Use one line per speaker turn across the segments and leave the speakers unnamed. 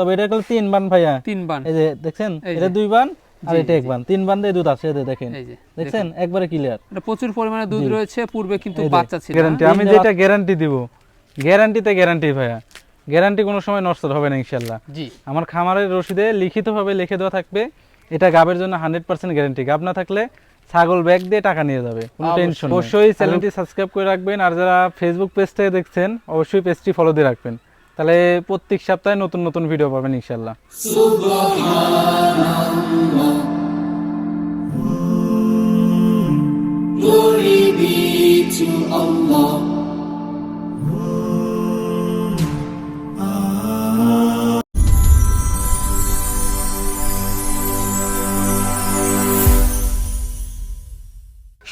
তবে এটা হলো তিন বান ভাইয়া।
তিন বান।
এই যে দেখছেন? এটা দুই বান আর এটা এক বান। তিন বান দিয়ে দুধ আছে এতে দেখেন।
এই যে
দেখছেন? একবারে ক্লিয়ার
এটা প্রচুর পরিমাণে দুধ রয়েছে পূর্বে কিন্তু বাচ্চা ছিল।
গ্যারান্টি? আমি যেটা গ্যারান্টি দিব গ্যারান্টিতে গ্যারান্টি ভাইয়া। গ্যারান্টি কোনো সময় নষ্ট হবে না ইনশাল্লাহ
জি।
আমার খামারের রসিদে লিখিতভাবে লিখে দেওয়া থাকবে এটা গাবের জন্য হান্ড্রেড পার্সেন্ট গ্যারান্টি গাব না থাকলে ছাগল ব্যাগ দিয়ে টাকা নিয়ে যাবে কোনো। টেনশন অবশ্যই চ্যানেলটি সাবস্ক্রাইব করে রাখবেন আর যারা ফেসবুক পেজ থেকে দেখছেন অবশ্যই পেজটি ফলো দিয়ে রাখবেন। তাহলে প্রত্যেক সপ্তাহে নতুন নতুন ভিডিও পাবেন ইনশাল্লাহ.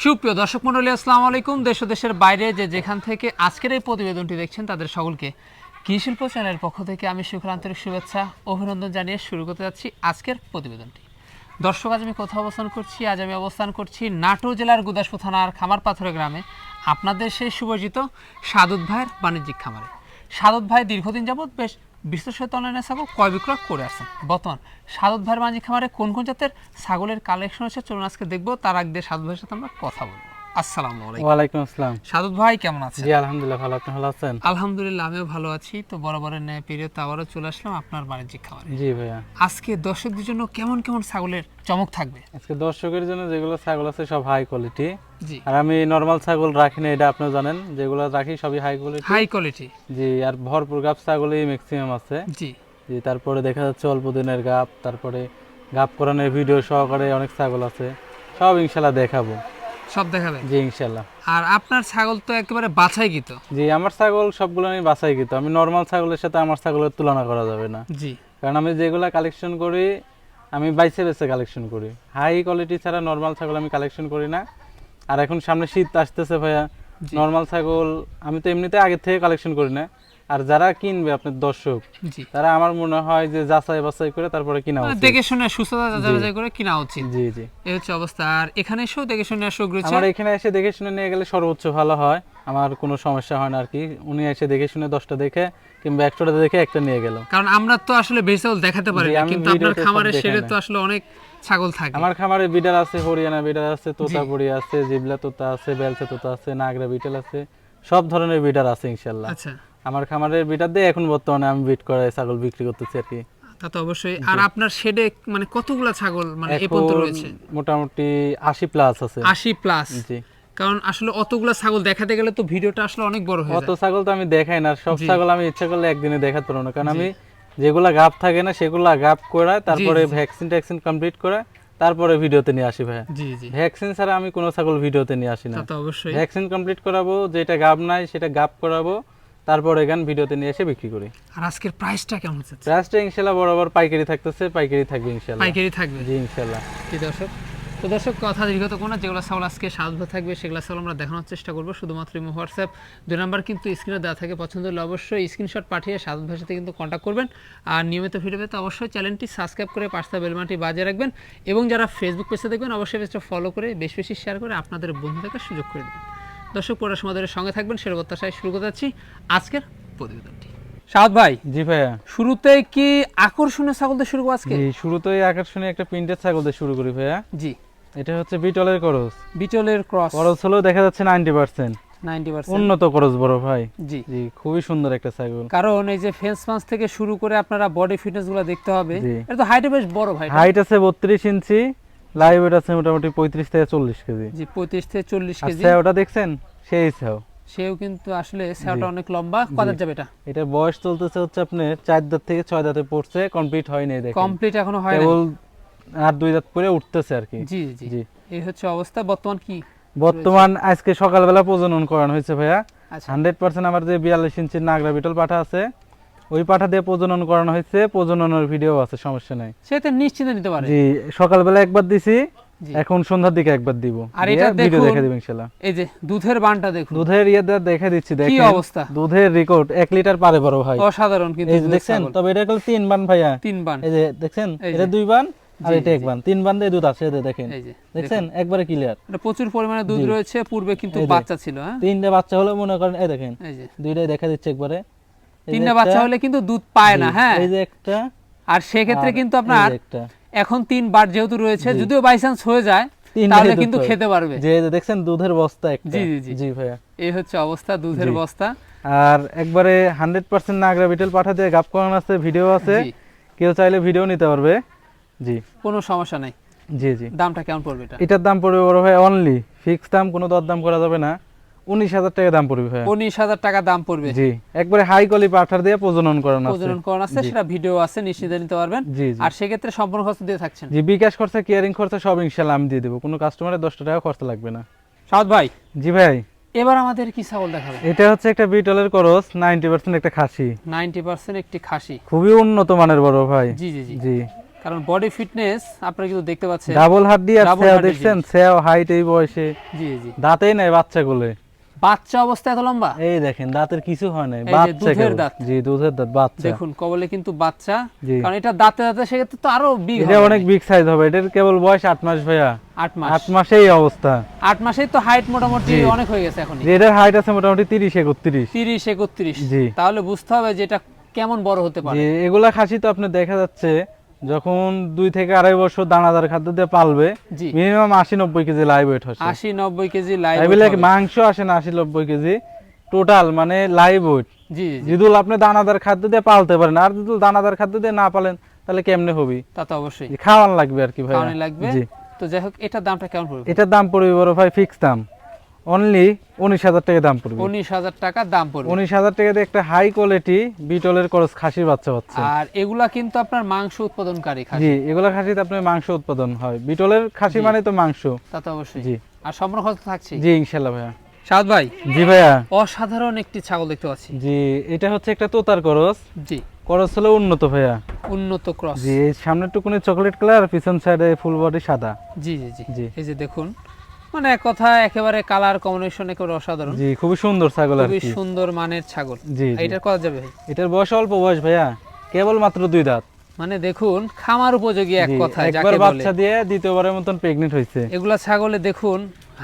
সুপ্রিয় দর্শক মন্ডলী আসসালামু আলাইকুম দেশ দেশের বাইরে যে যেখান থেকে আজকের এই প্রতিবেদনটি দেখছেন, তাদের সকলকে কৃষি শিল্প চ্যানেলের পক্ষ থেকে আমি সুখের আন্তরিক শুভেচ্ছা, অভিনন্দন জানিয়ে শুরু করতে যাচ্ছি আজকের প্রতিবেদনটি। দর্শক, আজ আমি কোথাও অবস্থান করছি? আজ আমি অবস্থান করছি নাটোর জেলার গুদাসপুর থানার খামার পাথরে গ্রামে। আপনাদের সেই সুপরিচিত সাদুদ ভাইয়ের বাণিজ্যিক খামারে। সাদুদ ভাই দীর্ঘদিন যাবৎ বেশ বিশ্বসহিত অনলাইনে ছাগল ক্রয় বিক্রয় করে আসছেন। বর্তমান সাদুদ ভাইয়ের বাণিজ্যিক খামারে কোন কোন জাতের ছাগলের কালেকশন আছে চলুন আজকে দেখব। তার আগে সাদুদ ভাইয়ের সাথে আমরা কথা বলব। আসসালামু আলাইকুম।
ওয়ালাইকুম আসসালাম।
সাদুদ ভাই কেমন আছেন?
জি আলহামদুলিল্লাহ ভালো। আপনি ভালো আছেন?
আলহামদুলিল্লাহ আমিও ভালো আছি। তো বরাবরের ন্যায় পেরিয়ে তো আবারও চলে আসলাম আপনার বাণিজ্যিক
জি ভাইয়া।
আজকে দর্শকদের জন্য কেমন কেমন ছাগলের চমক থাকবে?
আজকে দর্শকের জন্য যেগুলো ছাগল আছে সব হাই কোয়ালিটি
জি।
আর আমি নর্মাল ছাগল রাখি না এটা আপনিও জানেন। যেগুলো রাখি সবই হাই কোয়ালিটি
হাই কোয়ালিটি
জি আর ভরপুর গাপ ছাগলই ম্যাক্সিমাম আছে।
জি।
জি তারপরে দেখা যাচ্ছে অল্প দিনের গাপ তারপরে গাপ করানোর ভিডিও সহকারে অনেক ছাগল আছে। সব ইনশাল্লাহ দেখাবো।
সব দেখাবেন
জি ইনশাল্লাহ
আর আপনার ছাগল তো একেবারে বাছাই গিত
জি আমার ছাগল সবগুলো আমি বাছাই আমি নর্মাল ছাগলের সাথে আমার ছাগলের তুলনা করা যাবে না।
জি।
কারণ আমি যেগুলো কালেকশন করি আমি বাইসে বেছে কালেকশন করি। হাই কোয়ালিটি ছাড়া নর্মাল ছাগল আমি কালেকশন করি না। আর এখন সামনে শীত আসতেছে ভাইয়া। নর্মাল ছাগল আমি তো এমনিতে আগে থেকে কালেকশন করি না। আর যারা কিনবে আপনার দর্শক তারা আমার মনে হয় যে যাচাই বাছাই করে তারপরে কিনা
মানে
উচিত।
দেখে শুনে সুস্থতা যাচাই বাছাই করে কিনা উচিত।
জি জি।
এই হচ্ছে অবস্থা। আর এখানে এসেও দেখে শুনে রয়েছে
আমার এখানে এসে দেখে শুনে নিয়ে গেলে সর্বোচ্চ ভালো হয়। আমার কোনো সমস্যা হয় না আর কি। উনি এসে দেখে শুনে দশটা দেখে কিংবা একশোটা দেখে একটা নিয়ে গেল।
কারণ আমরা তো আসলে ছাগল দেখাতে পারি না কিন্তু আপনার খামারের
দেখাই
তো আসলে অনেক ছাগল থাকে।
আমার খামারে বিডার আছে হরিয়ানা বিডার আছে তোতাপুরি আছে জিবলা তোতা আছে বেলচা তোতা আছে নাগরা বিটেল আছে সব ধরনের বিডার আছে ইনশাল্লাহ।
আচ্ছা।
আমার খামারের বিডার দিয়ে এখন বর্তমানে আমি বিট করে ছাগল বিক্রি করতেছি আর কি।
তা তো অবশ্যই। আর আপনার শেডে মানে কতগুলা ছাগল মানে এ পর্যন্ত রয়েছে?
মোটামুটি আশি প্লাস আছে।
আশি প্লাস
জি।
কারণ আসলে অতগুলা ছাগল দেখাতে গেলে তো ভিডিওটা আসলে অনেক বড় হয়ে যায়।
অত ছাগল তো আমি দেখাই না সব ছাগল আমি ইচ্ছা করলে একদিনে দেখাতে পারব না। কারণ আমি যেগুলা গাপ থাকে না সেগুলা গাপ করে তারপরে। ভ্যাকসিন ট্যাকসিন কমপ্লিট করে তারপরে ভিডিওতে নিয়ে আসি ভাইয়া।
জি জি।
ভ্যাকসিন ছাড়া আমি কোনো ছাগল ভিডিওতে নিয়ে আসি না।
তা তো অবশ্যই।
ভ্যাকসিন কমপ্লিট করাবো যেটা গাব নাই সেটা গাব করাবো তারপর এখান ভিডিওতে নিয়ে এসে বিক্রি করি।
আর আজকের প্রাইসটা কেমন হচ্ছে?
প্রাইসটা ইনশাল্লাহ বরাবর পাইকারি থাকতেছে পাইকারি থাকবে ইনশাল্লাহ।
পাইকারি থাকবে?
জি ইনশাল্লাহ।
জি দর্শক। তো দর্শক কথা দীর্ঘত কোনো যেগুলো ছাগল আজকে সাহায্য থাকবে সেগুলো ছাগল আমরা দেখানোর চেষ্টা করব। শুধুমাত্র ইমো হোয়াটসঅ্যাপ দুই নাম্বার কিন্তু স্ক্রিনে দেওয়া থাকে। পছন্দ হলে অবশ্যই স্ক্রিনশট পাঠিয়ে সাধু ভাষাতে কিন্তু কন্ট্যাক্ট করবেন। আর নিয়মিত ভিডিও পেতে অবশ্যই চ্যানেলটি সাবস্ক্রাইব করে পাঁচটা বেলমাটি বাজিয়ে রাখবেন। এবং যারা ফেসবুক পেজে দেখবেন অবশ্যই পেজটা ফলো করে বেশ বেশি শেয়ার করে আপনাদের বন্ধুদেরকে সুযোগ করে দেবেন। দর্শক পড়ার সময় সঙ্গে থাকবেন সেটা প্রত্যাশায় শুরু করতে যাচ্ছি আজকের প্রতিবেদনটি। সাদ ভাই
জি ভাইয়া।
শুরুতে কি আকর্ষণীয় ছাগল দিয়ে শুরু করব আজকে?
জি শুরুতেই আকর্ষণীয় একটা প্রিন্টেড ছাগল দিয়ে শুরু করি ভাইয়া।
জি।
এটা হচ্ছে বিটলের করস।
বিটলের ক্রস।
করস হলেও দেখা যাচ্ছে নাইনটি পার্সেন্ট।
Ninety percent.
উন্নত করস বড় ভাই।
জি।
জি খুবই সুন্দর একটা ছাগল।
কারণ এই যে ফেন্স মাস থেকে শুরু করে আপনারা বডি ফিটনেসগুলো দেখতে হবে। এটা তো হাইটে বেশ বড় ভাই
হাইট আছে বত্রিশ ইঞ্চি লাইভ ওয়েট আছে মোটামুটি পঁয়ত্রিশ থেকে চল্লিশ কেজি।
জি পঁয়ত্রিশ থেকে চল্লিশ কেজি।
স্যাওটা দেখছেন? সেই স্যাও
সেও কিন্তু আসলে সেওটা অনেক লম্বা কত যাবে এটা?
এটা বয়স চলতেছে হচ্ছে আপনার চার দাঁত থেকে ছয় দাঁতে পড়ছে কমপ্লিট হয়নি দেখেন।
কমপ্লিট এখনও হয় না
কেবল আর দুই দাঁত পরে উঠতেছে আর কি।
জি জি
জি।
এই হচ্ছে অবস্থা বর্তমান কি
বর্তমান আজকে সকালবেলা প্রজনন করানো হয়েছে ভাইয়া।
আচ্ছা।
হান্ড্রেড পার্সেন্ট আমার যে বিয়াল্লিশ ইঞ্চির নাগরা বিটল পাঠা আছে ওই পাঠা দিয়ে প্রজনন করানো হয়েছে প্রজননের ভিডিও আছে সমস্যা নাই।
সেটা নিশ্চিন্তে নিতে পারে।
জি সকালবেলা একবার দিছি এখন সন্ধ্যার দিকে একবার দিব।
আর এটা
ভিডিও
দেখুন,
দেখে দিব ইনশাল্লাহ।
এই যে দুধের বানটা দেখুন।
দুধের ইয়ে দিয়ে দেখে দিচ্ছি
কি অবস্থা?
দুধের রেকর্ড এক লিটার পারে বড় ভাই।
অসাধারণ কিন্তু
এই যে দেখছেন তবে এটা হলো তিন বান ভাইয়া।
তিন বান।
এই যে দেখছেন
এই
এটা দুই বান আর এটা এক বান। তিন বান দিয়ে দুধ আছে এতে দেখেন।
এই যে
দেখছেন? একবারে ক্লিয়ার
এটা প্রচুর পরিমাণে দুধ রয়েছে পূর্বে কিন্তু বাচ্চা ছিল হ্যাঁ?
তিনটা বাচ্চা হলে মনে করেন এই দেখেন।
এই যে।
দুইটাই দেখা দিচ্ছে একবারে।
তিনটা বাচ্চা হলে কিন্তু দুধ পায় না হ্যাঁ?
এই যে একটা
আর সেক্ষেত্রে
আর
কিন্তু আপনার এখন তিন বার যেহেতু রয়েছে যদিও বাই চান্স হয়ে যায় তাহলে কিন্তু খেতে পারবে।
যে দেখছেন দুধের বস্তা একটা।
জি, জি, জি।
জি ভাইয়া।
এই হচ্ছে অবস্থা দুধের বস্তা।
আর একবারে হান্ড্রেড পার্সেন্ট নাগরা বিটেল পাঠা দিয়ে গাপ করানো আছে ভিডিও আছে। কেউ চাইলে ভিডিও নিতে পারবে। জি।
কোনো সমস্যা নাই।
জি জি।
দামটা কেমন পড়বে এটা?
এটার দাম পড়বে বড় ভাই অনলি ফিক্স দাম কোনো দর দাম করা যাবে না। উনিশ হাজার টাকা দাম পড়বে
উনিশ হাজার টাকা দাম পড়বে।
জি একবারে হাই কোয়ালিটি পাঠার দিয়ে প্রজনন করানো
প্রজনন করানো আছে সেটা ভিডিও আছে নিশ্চিন্তে নিতে পারবেন। আর সেক্ষেত্রে সম্পূর্ণ খরচ দিয়ে থাকছেন।
জি বিকাশ খরচা কেয়ারিং খরচা সব ইনশাল্লাহ আমি দিয়ে দেবো। কোনো কাস্টমারের দশটা টাকা খরচা লাগবে না।
সাউদ ভাই।
জি ভাই।
এবার আমাদের কি ছাগল দেখাবে?
এটা হচ্ছে একটা বিটলের করস নাইনটি পার্সেন্ট একটা খাসি।
নাইনটি পার্সেন্ট একটি খাসি।
খুবই উন্নত মানের বড় ভাই।
জি জি জি। কারণ বডি ফিটনেস আপনারা কিন্তু দেখতে পাচ্ছেন।
ডাবল হাড্ডি দিয়ে
হাড্ডি
দেখছেন? সেও হাইট এই বয়সে।
জি জি।
দাঁতেই নাই বাচ্চাগুলো
বাচ্চা অবস্থা এত লম্বা?
এই দেখেন দাঁতের কিছু হয় নাই বাচ্চা
দুধের। দাঁত।
জি দুধের দাঁত বাচ্চা।
দেখুন কবলে কিন্তু বাচ্চা। কারণ এটা দাঁতে দাঁতে সেক্ষেত্রে তো আরও বিগ
এটা অনেক বিগ সাইজ হবে। এটার কেবল বয়স আট মাস ভাইয়া।
আট মাস।
আট মাসেই অবস্থা।
আট মাসেই তো হাইট মোটামুটি অনেক হয়ে গেছে এখন
এটার হাইট আছে মোটামুটি তিরিশ একত্রিশ।
তিরিশ একত্রিশ।
জি।
তাহলে বুঝতে হবে যে এটা কেমন বড় হতে পারে।
এগুলা খাসি তো আপনি দেখা যাচ্ছে যখন দুই থেকে আড়াই বছর দানাদার খাদ্য দিয়ে পালবে মিনিমাম আশি নব্বই কেজি লাইভ ওয়েট হচ্ছে।
আশি নব্বই কেজি লাইভ
মাংস আসে না আশি নব্বই কেজি? টোটাল মানে লাইভ ওয়েট
জি জি।
আপনি দানাদার খাদ্য দিয়ে পালতে পারেন আর যদি দানাদার খাদ্য দিয়ে না পালেন তাহলে কেমনে হবে?
তা তো অবশ্যই।
খাওয়ান লাগবে আর কি ভাই
লাগবে। তো যাই হোক এটার দামটা কেমন পড়বে?
এটার দাম পড়বে বড় ভাই ফিক্স দাম। অনলি উনিশ হাজার টাকা দাম পড়বে।
উনিশ হাজার টাকা দাম পড়বে।
উনিশ হাজার টাকা দিয়ে একটা হাই কোয়ালিটি বিটলের করস খাসির বাচ্চা হচ্ছে।
আর এগুলা কিন্তু আপনার মাংস উৎপাদনকারী খাসি।
জি এগুলা খাসিতে আপনার মাংস উৎপাদন হয়। বিটলের খাসি মানে তো মাংস।
তা তো অবশ্যই।
জি।
আর সম্পূর্ণ খরচ থাকছে
জি ইনশাল্লাহ ভাইয়া।
সাদ ভাই
জি ভাইয়া।
অসাধারণ একটি ছাগল দেখতে পাচ্ছি।
জি এটা হচ্ছে একটা তোতার করস
জি।
করস হলো উন্নত ভাইয়া।
উন্নত ক্রস।
জি সামনের টুকুনি চকলেট কালার পিছন সাইডে ফুল বডি সাদা।
জি জি জি।
জি।
এই যে দেখুন মানে এক কথা একেবারে কালার কম্বিনেশন একেবারে অসাধারণ।
জি খুবই সুন্দর ছাগল আর
খুবই সুন্দর মানের ছাগল।
জি।
এটার কথা যাবে ভাই?
এটার বয়স অল্প বয়স ভাইয়া কেবল মাত্র দুই দাঁত।
মানে দেখুন খামার উপযোগী এক কথা
একবার বাচ্চা দিয়ে দ্বিতীয়বারের মতন প্রেগনেন্ট হয়েছে
এগুলা ছাগলে দেখুন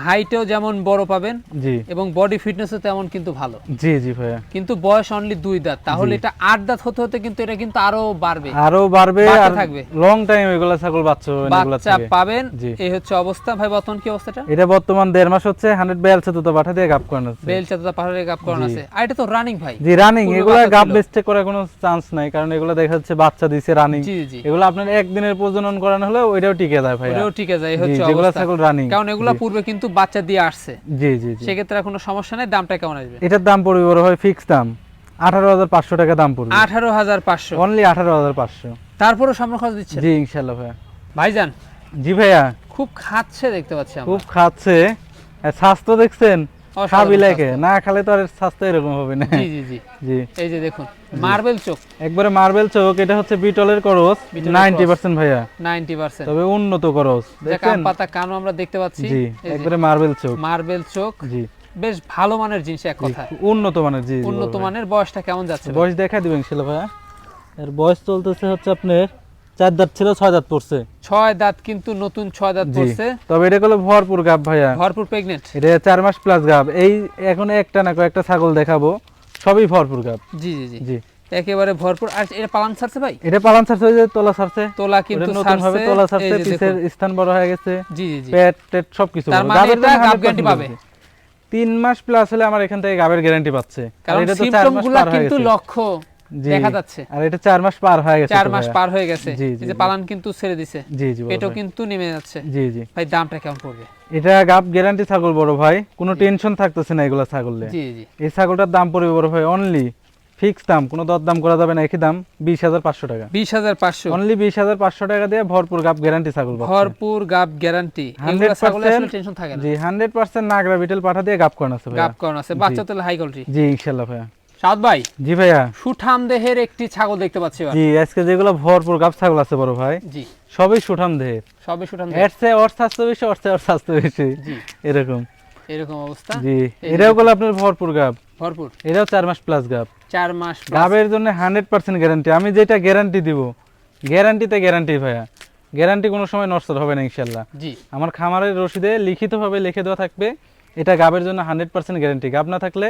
হাইটেও যেমন বড় পাবেন
জি।
এবং বডি ফিটনেসও তেমন কিন্তু ভালো।
জি জি ভাইয়া।
কিন্তু বয়স অনলি দুই দাঁত। তাহলে এটা আট দাঁত হতে হতে কিন্তু এটা কিন্তু আরও বাড়বে।
আরও বাড়বে আর
থাকবে।
লং টাইম এগুলা ছাগল বাচ্চা হবে এগুলা
বাচ্চা পাবেন। এই হচ্ছে অবস্থা। ভাই বর্তমান কি অবস্থাটা?
এটা বর্তমান দেড় মাস হচ্ছে হান্ড্রেড বিয়ালছে তো পাঠা দিয়ে গাপ করানো আছে
বেল চাতা পাহাড়ে গাপ করানো আছে আর এটা তো রানিং ভাই।
জি রানিং এগুলা গাপ। বেচতে করার কোনো চান্স নাই কারণ এগুলা দেখা যাচ্ছে বাচ্চা দিছে রানিং
জি জি।
এগুলো আপনার একদিনের প্রজনন করানো হলে ওইটাও টিকে যায় ভাই
ওটাও ঠিক যায়। এই হচ্ছে অবস্থা।
ছাগল রানিং
কারণ এগুলা পূর্বে কিন্তু বাচ্চা দিয়ে আসছে।
জি জি
সেক্ষেত্রে কোনো সমস্যা নেই দামটা কেমন আসবে?
এটার দাম পড়বে বড় ভাই ফিক্স দাম। আঠারো হাজার পাঁচশো টাকা দাম পড়বে।
আঠারো হাজার পাঁচশো।
অনলি আঠারো হাজার পাঁচশো।
তারপরে সামনে খরচ দিচ্ছে?
জি ইনশাল্লাহ ভাইয়া।
ভাইজান
জি ভাইয়া।
খুব খাচ্ছে দেখতে পাচ্ছি আমরা।
খুব খাচ্ছে। স্বাস্থ্য দেখছেন? খাবি লাগে না খালে তো আর স্বাস্থ্য এরকম হবে না।
জি জি জি।
জি।
এই যে দেখুন মার্বেল চোখ।
একবারে মার্বেল চোখ এটা হচ্ছে বিটলের করস
বিটলের
নাইনটি
cross।
পার্সেন্ট ভাইয়া।
নাইনটি পার্সেন্ট
তবে উন্নত করস দেখছেন?
পাতা কানো আমরা দেখতে পাচ্ছি।
জি একবারে মার্বেল চোখ।
মার্বেল চোখ।
জি।
বেশ ভালো মানের জিনিস এক কথায়।
উন্নত মানের জি
উন্নত মানের। বয়সটা কেমন যাচ্ছে?
বয়স দেখা দিবেন ইনশাল্লাহ ভাইয়া। এর বয়স চলতেছে হচ্ছে আপনার চার দাঁত ছিল ছয় দাঁত পড়ছে।
ছয় দাঁত কিন্তু নতুন ছয় দাঁত পড়ছে।
তবে এটা হলো ভরপুর গাব ভাইয়া।
ভরপুর প্রেগনেন্ট
এটা চার মাস প্লাস গাব। এই এখন একটা না কয়েকটা ছাগল দেখাবো সবই ভরপুর গাব।
জি জি জি।
জি।
একেবারে ভরপুর। আর এটা পালান ছাড়ছে ভাই?
এটা পালান ছাড়ছে যে তোলা ছাড়ছে।
তোলা কিন্তু
নতুন ভাবে তোলা ছাড়ছে পিছের স্থান বড় হয়ে গেছে।
জি জি জি।
পেট টেট সবকিছু
তার মানে এটা গাব গ্যারান্টি পাবে।
তিন মাস প্লাস হলে আমার এখান থেকে গাবের গ্যারান্টি পাচ্ছে।
কারণ
এটা তো চার মাস পার হয়ে
কিন্তু লক্ষ্য। দেখা যাচ্ছে।
আর এটা চার মাস পার হয়ে গেছে
চার মাস পার হয়ে গেছে। এই যে পালান কিন্তু ছেড়ে দিছে।
জি জি
পেটও কিন্তু নেমে যাচ্ছে।
জি জি।
ভাই দামটা কেমন পড়বে?
এটা গাব গ্যারান্টি ছাগল বড় ভাই। কোনো টেনশন থাকতেছে না এগুলা ছাগলে।
জি জি।
এই ছাগলটার দাম পড়বে বড় ভাই অনলি ফিক্স দাম। কোনো দর দাম করা যাবে না একই দাম বিশ হাজার পাঁচশো টাকা।
বিশ হাজার পাঁচশো।
অনলি বিশ হাজার পাঁচশো টাকা দিয়ে ভরপুর গাব গ্যারান্টি ছাগল
ভরপুর গাব গ্যারান্টি
100%
টেনশন থাকে না।
জি হান্ড্রেড পার্সেন্ট নাগরা বিটেল পাঠা দিয়ে গাব করানো আছে
গাব করানো আছে। বাচ্চা তোলা হাই কোয়ালিটি
জি ইনশাল্লাহ ভাইয়া।
সাদ ভাই
জি ভাইয়া।
সুঠাম দেহের একটি ছাগল দেখতে পাচ্ছি
জি আজকে যেগুলো ভরপুর গাব ছাগল আছে বড় ভাই
জি।
সবই সুঠাম দেহের।
সবে সুঠাম দেহ।
এর চেয়ে ওর স্বাস্থ্য বেশি ওর চেয়ে স্বাস্থ্য বেশি।
জি।
এরকম।
এরকম অবস্থা।
জি এটাও গুলো আপনার ভরপুর গাব।
ভরপুর।
চার মাস প্লাস গাব।
মাস
গাবের জন্য হান্ড্রেড পার্সেন্ট গ্যারান্টি আমি যেটা গ্যারান্টি দিব গ্যারান্টিতে গ্যারান্টি ভাইয়া। গ্যারান্টি কোনো সময় নষ্ট হবে না ইনশাল্লাহ।
জি।
আমার খামারের রসিদে লিখিতভাবে লিখে দেওয়া থাকবে এটা গাবের জন্য হান্ড্রেড পার্সেন্ট গ্যারান্টি গাব না থাকলে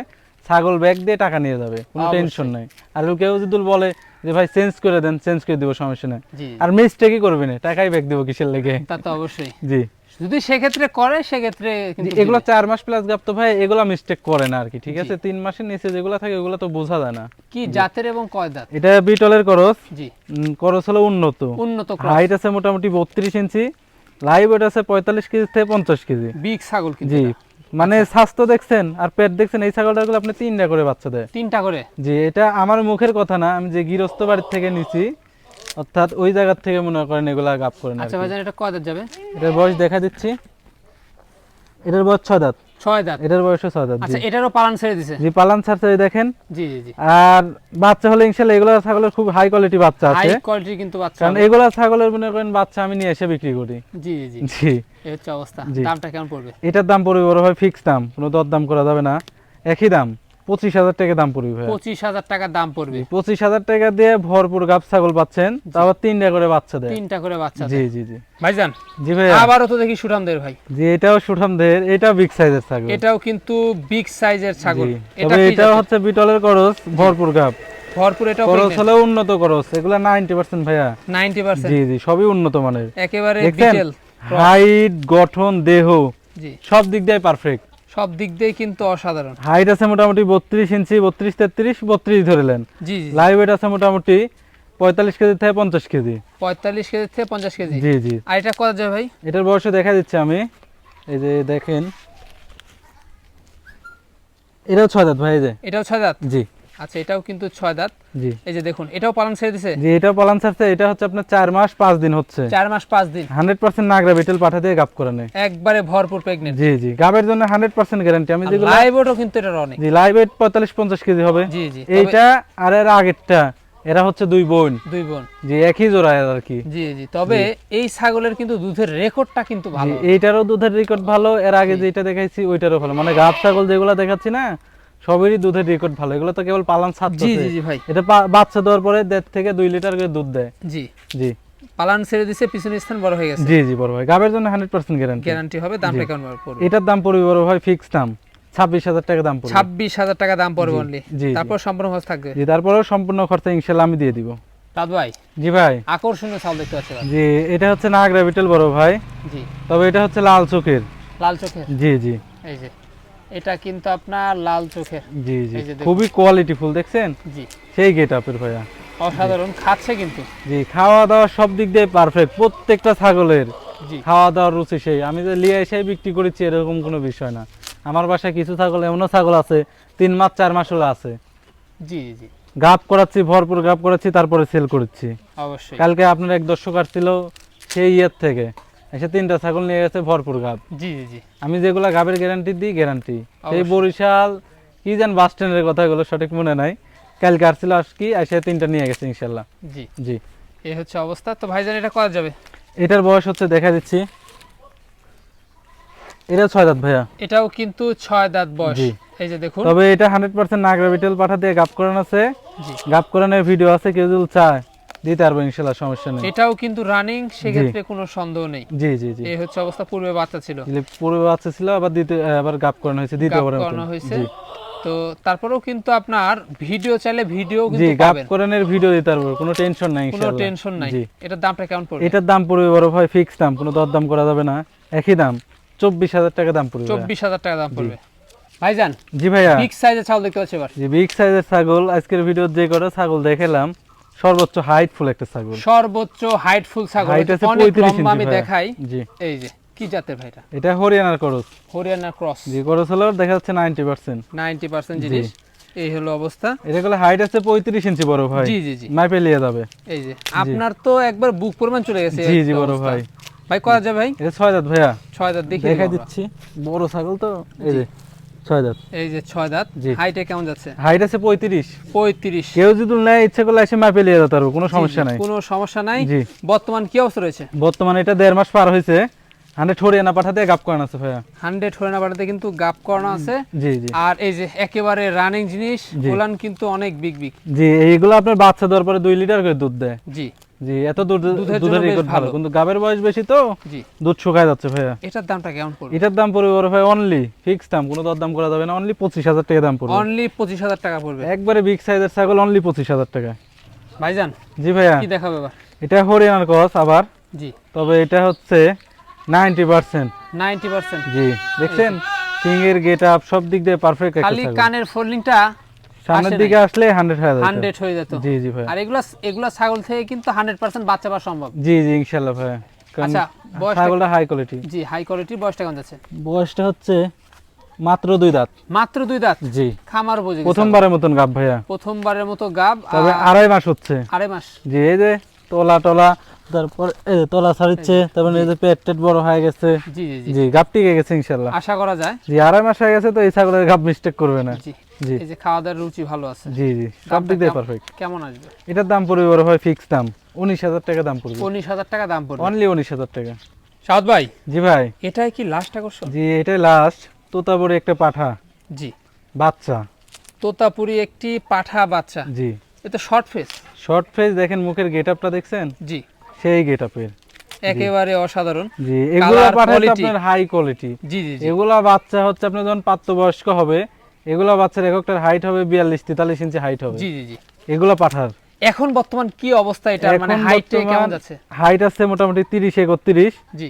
ছাগল ব্যাগ দিয়ে টাকা নিয়ে যাবে কোনো টেনশন নাই। আর কেউ যদি বলে যে ভাই চেঞ্জ করে দেন চেঞ্জ করে দিব সমস্যা নেই। আর মিস্টেকই করবে না? টাকাই ব্যাক দেবো কিসের লেগে?
তা তো অবশ্যই।
জি।
যদি সেক্ষেত্রে করে সেক্ষেত্রে
এগুলো চার মাস প্লাস গাপ তো ভাই এগুলো মিস্টেক করে না আর কি ঠিক আছে? তিন মাসের নিচে যেগুলো থাকে ওগুলো তো বোঝা যায় না।
কি জাতের এবং কয় দাঁত
এটা বিটলের করস।
জি।
করস হলো উন্নত।
উন্নত
হাইট আছে মোটামুটি বত্রিশ ইঞ্চি লাইভ ওয়েট আছে পঁয়তাল্লিশ কেজি থেকে পঞ্চাশ কেজি।
বিগ ছাগল
জি। মানে স্বাস্থ্য দেখছেন আর পেট দেখছেন এই ছাগলটা গুলো আপনি তিনটা করে বাচ্চা দেয়।
তিনটা করে?
জি এটা আমার মুখের কথা না আমি যে গৃহস্থ বাড়ির থেকে নিছি অর্থাৎ ওই জায়গা থেকে মনে করেন এগুলা গাপ করে না
আচ্ছা
ভাই
ভাইজান এটা কয় দাঁত যাবে?
এটার বয়স দেখা দিচ্ছি। এটার বয়স ছয় দাঁত।
ছয় দাঁত।
এটার বয়সও ছয় দাঁত
আচ্ছা এটারও পালন ছেড়ে দিছে?
জি পালান ছাড়ছে দেখেন।
জি জি জি।
আর বাচ্চা হলে এগুলো ছাগলের খুব হাই কোয়ালিটি বাচ্চা
হাই
আছে
কিন্তু বাচ্চা
কারণ এগুলা ছাগলের মনে করেন বাচ্চা আমি নিয়ে এসে বিক্রি করি।
জি জি জি।
জি।
এই হচ্ছে অবস্থা। দামটা কেমন পড়বে?
এটার দাম পড়বে বড় ভাই ফিক্স দাম কোনো দর দাম করা যাবে না। একই দাম। পঁচিশ হাজার টাকা দাম পড়বে
পঁচিশ হাজার টাকা দাম পড়বে।
পঁচিশ হাজার টাকা দিয়ে ভরপুর গাব ছাগল পাচ্ছেন তাও তিনটা করে বাচ্চা দেয়।
তিনটা করে বাচ্চা
জি জি জি।
ভাইজান
জি ভাই
আবারও তো দেখি সুঠামদের ভাই।
জি এটাও সুঠামদের বিগ সাইজের ছাগল।
এটাও কিন্তু বিগ সাইজের ছাগল। এটা
হচ্ছে বিটলের করস ভরপুর গাব।
ভরপুর এটাও
করস হলে উন্নত করস এগুলা নাইনটি পার্সেন্ট ভাইয়া।
নাইনটি পার্সেন্ট
জি জি সবই উন্নত মানের।
একেবারে বিটেল
হাইট গঠন দেহ
জি।
সব দিক দিয়ে পারফেক্ট
সব দিক দিয়ে কিন্তু অসাধারণ।
হাইট আছে মোটামুটি বত্রিশ ইঞ্চি বত্রিশ তেত্রিশ বত্রিশ ধরলেন
জি জি
লাইভ ওয়েট আছে মোটামুটি পঁয়তাল্লিশ কেজি থেকে পঞ্চাশ কেজি।
পঁয়তাল্লিশ কেজি থেকে পঞ্চাশ কেজি।
জি জি।
আর এটা কত যায় ভাই?
এটার বয়সে দেখা দিচ্ছে আমি। এই যে দেখেন। এটাও ছয় দাঁত ভাই এই যে।
এটাও ছয় দাঁত?
জি।
আচ্ছা এটাও কিন্তু ছয় দাঁত।
জি।
এই যে দেখুন এটাও পালন ছেড়ে দিছে?
জি এটাও পালান ছাড়ছে এটা হচ্ছে আপনার চার মাস পাঁচ দিন হচ্ছে।
চার মাস পাঁচ দিন।
হান্ড্রেড পার্সেন্ট নাগরা বিটেল পাঠা দিয়ে করে নেয়।
একবারে ভরপুর প্রেগনেন্ট
জি জি গাবের জন্য হান্ড্রেড পার্সেন্ট গ্যারান্টি আমি যেগুলো
লাইভ ওটও কিন্তু এটার অনেক।
জি লাইভ ওয়েট পঁয়তাল্লিশ পঞ্চাশ কেজি হবে।
জি জি
এইটা আর এর আগেরটা এরা হচ্ছে দুই বোন।
দুই বোন।
জি একই জোড়া আর কি।
জি জি তবে এই ছাগলের কিন্তু দুধের রেকর্ডটা কিন্তু ভালো।
এইটারও দুধের রেকর্ড ভালো এর আগে যেটা দেখাইছি ওইটারও ভালো। মানে গাব ছাগল যেগুলো দেখাচ্ছি না সবেরই দুধের রেকর্ড ভালো। এগুলো তো কেবল পালন
জি জি জি ভাই।
এটা বাচ্চা দেওয়ার পরে দেড় থেকে দুই লিটার করে দুধ দেয়।
জি।
জি।
পালান ছেড়ে দিছে পিছনের স্থান বড় হয়ে গেছে।
জি জি বড় ভাই গাবের জন্য হান্ড্রেড পার্সেন্ট গ্যারান্টি
গ্যারান্টি হবে দামটা কেমন পড়বে?
এটার দাম পড়বে বড় ভাই ফিক্স দাম। ছাব্বিশ হাজার টাকা দাম পড়বে।
ছাব্বিশ হাজার টাকা দাম পড়বে অনলি। তারপর সম্পূর্ণ খরচ থাকবে।
জি তারপরেও সম্পূর্ণ খরচা আমি দিয়ে দিব।
দাদ ভাই
জি ভাই।
আকর্ষণীয় চাল দেখতে পাচ্ছি
জি এটা হচ্ছে নাগরা বিটেল বড় ভাই।
জি।
তবে এটা হচ্ছে লাল চোখের।
লাল চোখের?
জি জি।
এই যে। এটা কিন্তু আপনার লাল চোখের।
জি জি। খুবই কোয়ালিটিফুল দেখছেন?
জি।
সেই গেট আপের ভাইয়া।
অসাধারণ খাচ্ছে কিন্তু।
জি খাওয়া দাওয়া সব দিক দিয়ে পারফেক্ট প্রত্যেকটা ছাগলের
জি।
খাওয়া দাওয়ার রুচি সেই। আমি যে লিয়ে এসে বিক্রি করেছি এরকম কোনো বিষয় না। আমার বাসায় কিছু ছাগল এমনও ছাগল আছে তিন মাস চার মাস হলো আছে।
জি জি
গাপ করাচ্ছি ভরপুর গাপ করাচ্ছি তারপরে সেল করেছি।
অবশ্যই।
কালকে আপনার এক দর্শক আসছিল সেই ইয়ের থেকে। এসে তিনটা ছাগল নিয়ে গেছে ভরপুর গাপ
জি জি
আমি যেগুলা গাবের গ্যারান্টি দিই গ্যারান্টি সেই বরিশাল কি যেন বাস স্ট্যান্ডের কথাগুলো সঠিক মনে নাই। কালকে আসছিল কি এসে তিনটা নিয়ে গেছে ইনশাল্লাহ।
জি।
জি।
এই হচ্ছে অবস্থা। তো ভাইজান এটা করা যাবে?
এটার বয়স হচ্ছে দেখা দিচ্ছি। এটা ছয় দাঁত ভাইয়া।
এটাও কিন্তু ছয় দাঁত বয়স।
জি।
এই যে দেখুন।
তবে এটা হান্ড্রেড পার্সেন্ট নাগরা বিটেল পাঠা দিয়ে গাপ করানো আছে। গাপ করানোর ভিডিও আছে কেউ যদি চায়। দিতে পারব সমস্যা নেই।
এটাও কিন্তু রানিং সেক্ষেত্রে কোনো সন্দেহ নেই।
জি জি জি।
এই হচ্ছে অবস্থা পূর্বে বাচ্চা ছিল।
পূর্বে বাচ্চা ছিল আবার দিতে আবার গাপ করানো হয়েছে
গাপ
দ্বিতীয়বার
করানো হয়েছে। তো তারপরেও কিন্তু আপনার ভিডিও চাইলে ভিডিও কিন্তু পাবেন।
করানোর ভিডিও দিতে পারব কোনো টেনশন নাই
কোনো টেনশন নাই। এটার দামটা কেমন পড়বে?
এটার দাম পড়বে বড় ভাই ফিক্স দাম কোনো দরদাম করা যাবে না। একই দাম চব্বিশ হাজার টাকা দাম পড়বে ভাইয়া।
চব্বিশ হাজার টাকা দাম পড়বে। ভাইজান
জি ভাইয়া।
বিগ সাইজের চাল দেখতে পাচ্ছি এবার।
জি বিগ সাইজের ছাগল আজকের ভিডিও যে করে ছাগল দেখালাম সর্বোচ্চ হাইট ফুল একটা ছাগল।
সর্বোচ্চ হাইট ফুল ছাগল। অনেক লম্বা আমি দেখাই।
জি।
এই যে কি জাতের ভাইটা
এটা? হরিয়ানার করস।
হরিয়ানা ক্রস।
জি করস হলো দেখা যাচ্ছে নাইনটি পার্সেন্ট
নাইনটি পার্সেন্ট
জি।
জিনিস। এই হলো অবস্থা।
এটা গুলো হাইট আছে পঁয়ত্রিশ ইঞ্চি বড় ভাই।
জি জি জি।
মাইপে লিয়ে যাবে।
এই যে আপনার তো একবার বুক পরিমাণ চলে গেছে।
জি, জি, বড় ভাই।
ভাই করা যায় ভাই?
এটা ছয় দাঁত ভাইয়া।
ছয় দাঁত দেখি
দেখা দিচ্ছি। বড় ছাগল তো এই যে। ছয় দাঁত।
এই যে ছয় দাঁত হাইটে কেমন যাচ্ছে?
হাইট আছে পঁয়ত্রিশ।
পঁয়ত্রিশ।
কেউ যদি নেয় ইচ্ছে করলে এসে মাপে লিয়ে যেতে পারব কোনো সমস্যা নাই।
কোনো সমস্যা নাই। বর্তমান কি অবস্থা রয়েছে?
বর্তমানে এটা দেড় মাস পার হয়েছে। হান্ড্রেড হরিয়ানা পাঠাতে গাপ করানো আছে ভাইয়া।
হান্ড্রেড হরিয়ানা বাড়াতে কিন্তু গাপ করানো আছে।
জি জি।
আর এই যে একেবারে রানিং জিনিস। কিন্তু অনেক বিগ বিগ
জি এইগুলো আপনার বাচ্চা দেওয়ার পরে দুই লিটার করে দুধ দেয়।
জি।
জি এত দুধ
দুধের
রেকর্ড ভালো। কিন্তু গাবের বয়স বেশি তো?
জি।
দুধ শুকায় যাচ্ছে ভাইয়া।
এটার দামটা কেমন পড়বে?
এটার দাম পড়বে বড় ভাই অনলি ফিক্স দাম। কোনো দর দাম করা যাবে না অনলি পঁচিশ হাজার টাকা দাম পড়বে।
অনলি পঁচিশ হাজার টাকা পড়বে।
একবারে বিগ সাইজের ছাগল অনলি পঁচিশ হাজার টাকা।
ভাইজান
জি ভাইয়া।
কি দেখাবে এবার?
এটা হরিয়ানার কস আবার।
জি।
তবে এটা হচ্ছে নাইনটি পার্সেন্ট
নাইনটি পার্সেন্ট
জি দেখছেন? সিং এর গেট আপ সব দিক দিয়ে পারফেক্ট একটা
খালি। কানের ফোল্ডিংটা
সামনের দিকে আসলে হান্ড্রেড হয়ে যাবে
হান্ড্রেড হয়ে যেত।
জি জি ভাই।
আর এগুলা এগুলা ছাগল থেকে কিন্তু হান্ড্রেড পার্সেন্ট বাচ্চা পাওয়া সম্ভব।
জি জি ইনশাল্লাহ ভাই।
আচ্ছা, বয়সটা-
ছাগলটা হাই কোয়ালিটি
জি হাই কোয়ালিটির বয়সটা কেমন যাচ্ছে?
বয়সটা হচ্ছে মাত্র দুই দাঁত।
মাত্র দুই দাঁত?
জি।
খামার উপযোগী
প্রথমবারের মতন গাব ভাইয়া।
প্রথমবারের মতো গাব
তবে আড়াই মাস হচ্ছে।
আড়াই মাস।
জি এই যে তোলা টলা তারপর এই যে তোলা ছাড়িচ্ছে তারপর এই যে পেট টেট বড় হয়ে গেছে।
জি জি জি।
গাব টিকে গেছে ইনশাল্লাহ।
আশা করা যায়।
জি আড়াই মাস হয়ে গেছে তো এই ছাগলের গাব মিস্টেক করবে না।
জি
জি।
এই যে খাওয়া দাওয়ার রুচি ভালো আছে।
জি জি। সব
দামটা
দিক দিয়ে পারফেক্ট
কেমন আসবে?
এটার দাম পড়বে বড় ভাই ফিক্স দাম। উনিশ হাজার টাকা দাম পড়বে।
উনিশ হাজার টাকা দাম পড়বে।
অনলি উনিশ হাজার টাকা।
সাউদ ভাই
জি ভাই।
এটাই কি লাস্ট আকর্ষণ?
জি এটাই লাস্ট তোতাবড়ি একটা পাঠা।
জি।
বাচ্চা।
তোতাপুরি একটি পাঠা বাচ্চা।
জি।
এটা শর্ট ফেস
শর্ট ফেস দেখেন মুখের গেট আপটা দেখছেন?
জি।
সেই গেট আপের
একেবারে অসাধারণ।
জি এগুলা
Colour,
আপনার হাই কোয়ালিটি
জি জি
এগুলা বাচ্চা হচ্ছে আপনার যখন প্রাপ্তবয়স্ক হবে এগুলা বাচ্চার একটার হাইট হবে বিয়াল্লিশ তেতাল্লিশ ইঞ্চি হাইট হবে।
জি জি জি।
এগুলা পাঠার।
এখন বর্তমান কি অবস্থা এটা? মানে হাইট কেমন যাচ্ছে?
হাইট আছে মোটামুটি তিরিশ একত্রিশ।
জি।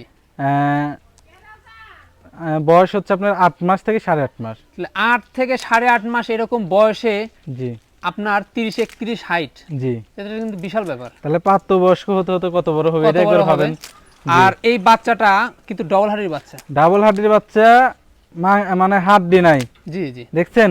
বয়স হচ্ছে আপনার আট মাস থেকে সাড়ে আট মাস।
তাহলে আট থেকে সাড়ে আট মাস এরকম বয়সে
জি।
আপনার তিরিশ একত্রিশ হাইট
জি।
এটা কিন্তু বিশাল ব্যাপার।
তাহলে প্রাপ্তবয়স্ক হতে হতে কত বড় হবে? এটা একবার ভাবেন।
আর এই বাচ্চাটা কিন্তু ডবল হাড়ির বাচ্চা।
ডাবল হাড্ডির বাচ্চা মানে হাড্ডি নাই।
জি জি।
দেখছেন?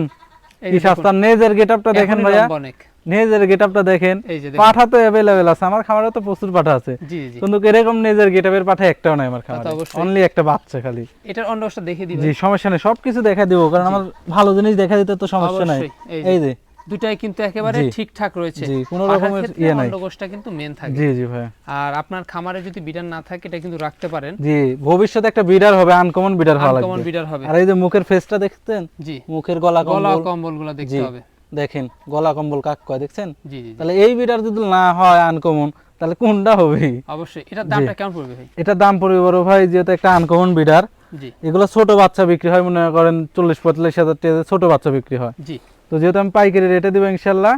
এই যে
নেজের গেটআপটা দেখেন ভাইয়া।
অনেক
নেজের গেটআপটা দেখেন। পাঠা তো অ্যাভেলেবেল আছে। আমার খামারে তো প্রচুর পাঠা আছে।
জি জি।
কিন্তু এরকম নেজের গেটআপের পাঠা একটাও নাই আমার খামারে। অনলি একটা বাচ্চা খালি।
এটার অন্ডকোষটা দেখে দিবেন।
জি সমস্যা নেই। সবকিছু দেখা দিব। কারণ আমার ভালো জিনিস দেখা দিতে তো সমস্যা নাই।
এই যে। দুটাই কিন্তু একেবারে ঠিকঠাক রয়েছে।
কোনো রকমের ইয়ে নাই।
অন্ডকোষটা কিন্তু মেন থাকে।
জি জি ভাই।
আর আপনার খামারে যদি বিটার না থাকে এটা কিন্তু রাখতে পারেন।
জি ভবিষ্যতে একটা বিডার হবে আনকমন বিডার হওয়া
আনকমন
লাগবে।
বিটার হবে।
আর এই যে মুখের ফেসটা দেখতেন
জি।
মুখের গলা কম্বল।
গুলো দেখতে হবে।
দেখেন গলা কম্বল কাক কয় দেখছেন?
জি জি।
তাহলে এই বিডার যদি না হয় আনকমন তাহলে কোনটা হবে?
অবশ্যই। এটার দামটা কেমন পড়বে ভাই?
এটার দাম পড়বে বড় ভাই যেহেতু একটা আনকমন বিডার
জি।
এগুলো ছোট বাচ্চা বিক্রি হয় মনে করেন চল্লিশ পঁয়তাল্লিশ হাজার টাকা ছোট বাচ্চা বিক্রি হয়।
জি।
তো যেহেতু আমি পাইকারি রেটে দিব ইনশাল্লাহ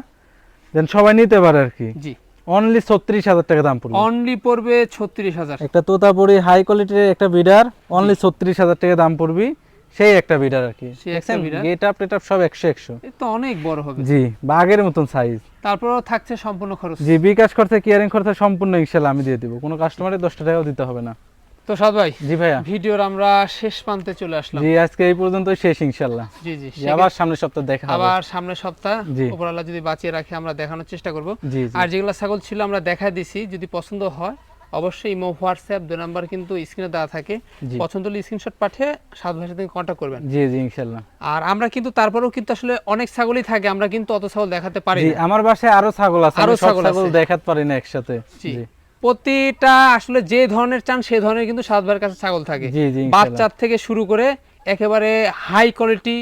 দেন সবাই নিতে পারে আর কি।
জি।
অনলি ছত্রিশ হাজার টাকা দাম পড়বে।
অনলি পড়বে ছত্রিশ হাজার।
একটা তোতাপুরি হাই কোয়ালিটির একটা বিডার অনলি ছত্রিশ হাজার টাকা দাম পড়বি সেই একটা বিডার আর কি? গেট আপ টেট আপ সব একশো একশো।
তো অনেক বড় হবে।
জি বাঘের মতন সাইজ
তারপরেও থাকছে সম্পূর্ণ খরচ।
জি বিকাশ খরচা কেয়ারিং খরচা সম্পূর্ণ ইনশাল্লাহ আমি দিয়ে দিব। কোনো কাস্টমারের দশটা টাকাও দিতে হবে না।
তো সাদ ভাই
জি ভাইয়া।
ভিডিওর আমরা শেষ প্রান্তে চলে আসলাম।
জি আজকে এই পর্যন্তই শেষ ইনশাল্লাহ।
জি জি
আবার সামনের সপ্তাহ দেখা হবে।
আবার সামনের সপ্তাহ
জি।
উপরাল্লা যদি বাঁচিয়ে রাখে আমরা দেখানোর চেষ্টা করব। আর যেগুলো ছাগল ছিল আমরা দেখা দিছি। যদি পছন্দ হয় অবশ্যই ইমো হোয়াটসঅ্যাপ দুই নাম্বার কিন্তু স্ক্রিনে দেওয়া থাকে। পছন্দ হলে স্ক্রিনশট পাঠিয়ে সাত ভাষা থেকে কন্ট্যাক্ট করবেন।
জি জি ইনশাল্লাহ।
আর আমরা কিন্তু তারপরেও কিন্তু আসলে অনেক ছাগলই থাকে আমরা কিন্তু অত ছাগল দেখাতে পারি।
আমার বাসায় আরও ছাগল আছে আরও
ছাগল
ছাগল দেখাতে পারি না একসাথে।
জি। প্রতিটা আসলে যে ধরনের চান সে ধরনের কিন্তু সাত ভাইয়ের কাছে ছাগল থাকে। বাচ্চার থেকে শুরু করে একেবারে হাই কোয়ালিটি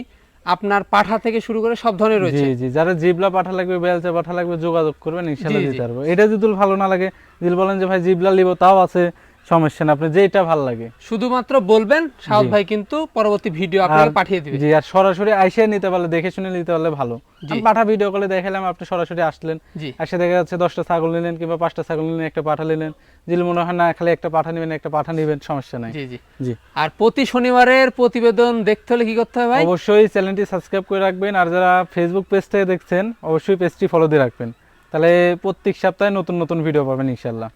আপনার পাঠা থেকে শুরু করে সব ধরনের রয়েছে
জি জি যারা জিবলা পাঠা লাগবে বেলচা পাঠা লাগবে যোগাযোগ করবেন
জি।
দিতে পারব এটা যদি ভালো না লাগে দিল বলেন যে ভাই জিবলা লিবো তাও আছে সমস্যা না আপনি যেটা ভালো লাগে।
শুধুমাত্র বলবেন সাউদ ভাই কিন্তু পরবর্তী ভিডিও আপনাকে পাঠিয়ে দিবে।
জি আর সরাসরি আইসে নিতে পারলে দেখে শুনে নিতে পারলে ভালো। আমি পাঠা ভিডিও কলে দেখালাম আপনি সরাসরি আসলেন। এসে দেখা যাচ্ছে দশটা ছাগল নিলেন কিংবা পাঁচটা ছাগল নিলেন একটা পাঠা নিলেন। যদি মনে হয় না খালি একটা পাঠা নেবেন একটা পাঠা নেবেন সমস্যা নাই।
জি জি।
জি।
আর প্রতি শনিবারের প্রতিবেদন দেখতে হলে কি করতে হবে ভাই?
অবশ্যই চ্যানেলটি সাবস্ক্রাইব করে রাখবেন আর যারা ফেসবুক পেজ থেকে দেখছেন অবশ্যই পেজটি ফলো দিয়ে রাখবেন। তাহলে প্রত্যেক সপ্তাহে নতুন নতুন ভিডিও পাবেন ইনশাল্লাহ